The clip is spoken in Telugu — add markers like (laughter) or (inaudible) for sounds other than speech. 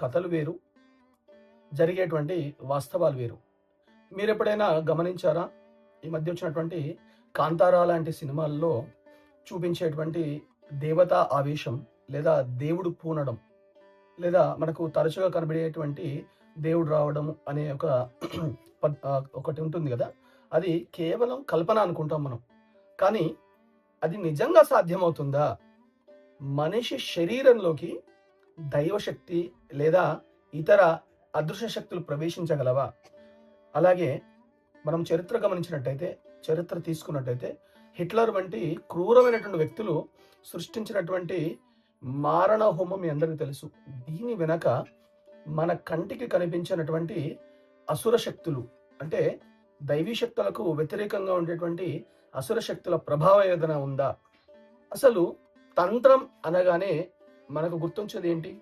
కథలు వేరు జరిగేటువంటి వాస్తవాలు వేరు. మీరు ఎప్పుడైనా గమనించారా? ఈ మధ్య వచ్చినటువంటి కాంతారా లాంటి సినిమాల్లో చూపించేటువంటి దేవతా ఆవేశం లేదా దేవుడు పూనడం లేదా మనకు తరచుగా కనబడేటువంటి దేవుడు రావడం అనే ఒక (clears throat) పద్- ఒకటి ఉంటుంది కదా? అది కేవలం కల్పన అనుకుంటాం మనం. కానీ అది నిజంగా సాధ్యమవుతుందా? మనిషి శరీరంలోకి దైవశక్తి లేదా ఇతర అదృశ్య శక్తులు ప్రవేశించగలవా? అలాగే మనం చరిత్ర గమనించినట్టయితే చరిత్ర తీసుకున్నట్టయితే హిట్లర్ వంటి క్రూరమైనటువంటి వ్యక్తులు సృష్టించినటువంటి మారణ హోమం మీ అందరికీ తెలుసు. దీని వెనక మన కంటికి కనిపించినటువంటి అసుర శక్తులు అంటే దైవీ శక్తులకు వ్యతిరేకంగా ఉండేటువంటి అసుర శక్తుల ప్రభావం ఏదైనా ఉందా? అసలు తంత్రం అనగానే మనకు గుర్తొచ్చేది ఏంటి?